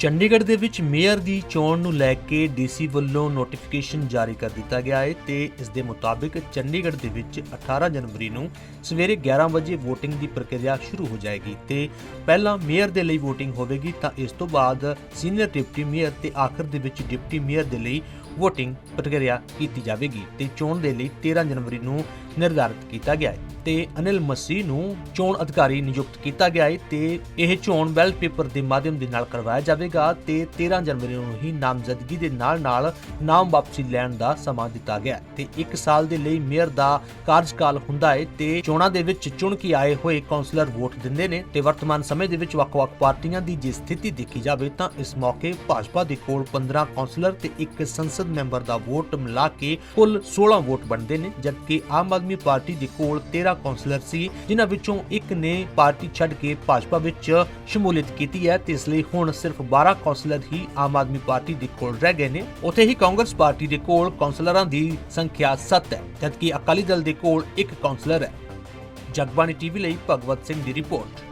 ਚੰਡੀਗੜ੍ਹ ਦੇ ਵਿੱਚ ਮੇਅਰ ਦੀ ਚੋਣ ਨੂੰ ਲੈ ਕੇ ਡੀਸੀ ਵੱਲੋਂ ਨੋਟੀਫਿਕੇਸ਼ਨ ਜਾਰੀ ਕਰ ਦਿੱਤਾ ਗਿਆ ਹੈ ਤੇ ਇਸ ਦੇ ਮੁਤਾਬਿਕ ਚੰਡੀਗੜ੍ਹ ਦੇ ਵਿੱਚ 18 ਜਨਵਰੀ ਨੂੰ ਸਵੇਰੇ 11 ਵਜੇ VOTING ਦੀ ਪ੍ਰਕਿਰਿਆ ਸ਼ੁਰੂ ਹੋ ਜਾਏਗੀ ਤੇ ਪਹਿਲਾਂ ਮੇਅਰ ਦੇ ਲਈ VOTING ਹੋਵੇਗੀ ਤਾਂ ਇਸ ਤੋਂ ਬਾਅਦ ਸੀਨੀਅਰ ਡਿਪਟੀ ਮੇਅਰ ਤੇ ਆਖਰ ਦੇ ਵਿੱਚ ਡਿਪਟੀ ਮੇਅਰ ਦੇ ਲਈ VOTING ਪ੍ਰਕਿਰਿਆ ਕੀਤੀ ਜਾਵੇਗੀ ਤੇ ਚੋਣ ਦੇ ਲਈ 13 ਜਨਵਰੀ ਨੂੰ ਨਿਰਧਾਰਿਤ ਕੀਤਾ ਗਿਆ ਹੈ। ਤੇ ਅਨਿਲ ਮਸੀਹ ਨੂੰ ਚੋਣ ਅਧਿਕਾਰੀ ਨਿਯੁਕਤ ਕੀਤਾ ਗਿਆ ਹੈ ਤੇ ਇਹ ਚੋਣ ਬੈਲਟ ਪੇਪਰ ਦੇ ਮਾਧਿਅਮ ਦੇ ਨਾਲ ਕਰਵਾਇਆ ਜਾਵੇਗਾ ਤੇ 13 ਜਨਵਰੀ ਨੂੰ ਹੀ ਨਾਮਜ਼ਦਗੀ ਦੇ ਨਾਲ-ਨਾਲ ਨਾਮ ਵਾਪਸੀ ਲੈਣ ਦਾ ਸਮਾਂ ਦਿੱਤਾ ਗਿਆ ਤੇ 1 ਸਾਲ ਦੇ ਲਈ ਮੇਅਰ ਦਾ ਕਾਰਜਕਾਲ ਹੁੰਦਾ ਹੈ ਤੇ ਚੋਣਾਂ ਦੇ ਵਿੱਚ ਚੁਣ ਕੇ ਆਏ ਹੋਏ ਕਾਉਂਸਲਰ ਵੋਟ ਦਿੰਦੇ ਨੇ ਤੇ ਵਰਤਮਾਨ ਸਮੇਂ ਦੇ ਵਿੱਚ ਵੱਖ-ਵੱਖ ਪਾਰਟੀਆਂ ਦੀ ਜੇ ਸਥਿਤੀ ਦੇਖੀ ਜਾਵੇ ਤਾਂ ਇਸ ਮੌਕੇ ਭਾਜਪਾ ਦੇ ਕੋਲ 15 ਕਾਉਂਸਲਰ ਤੇ ਇੱਕ ਸੰਸਦ ਮੈਂਬਰ ਦਾ ਵੋਟ ਮਿਲਾ ਕੇ ਕੁੱਲ 16 ਵੋਟ ਬਣਦੇ ਨੇ, ਜਦਕਿ ਆਮ ਆਦਮੀ ਪਾਰਟੀ ਦੇ ਕੋਲ 13 ਕਾਉਂਸਲਰ ਸੀ, ਜਿਨ੍ਹਾਂ ਵਿੱਚੋਂ ਇੱਕ ਨੇ ਪਾਰਟੀ ਛੱਡ ਕੇ ਭਾਜਪਾ ਵਿੱਚ ਸ਼ਮੂਲੀਅਤ ਕੀਤੀ ਹੈ ਤੇ ਇਸ ਲਈ ਹੁਣ ਸਿਰਫ 12 ਕੌਂਸਲਰ ਹੀ ਆਮ ਆਦਮੀ ਪਾਰਟੀ ਦੇ ਕੋਲ ਰਹਿ ਗਏ ਨੇ। ਉੱਥੇ ਹੀ ਕਾਂਗਰਸ ਪਾਰਟੀ ਦੇ ਕੋਲ ਕੌਂਸਲਰਾਂ ਦੀ ਸੰਖਿਆ 7 ਹੈ, ਜਦਕਿ ਅਕਾਲੀ ਦਲ ਦੇ ਕੋਲ ਇੱਕ ਕੌਂਸਲਰ ਹੈ। ਜਗਬਾਣੀ ਟੀਵੀ ਲਈ ਭਗਵਤ ਸਿੰਘ ਦੀ ਰਿਪੋਰਟ।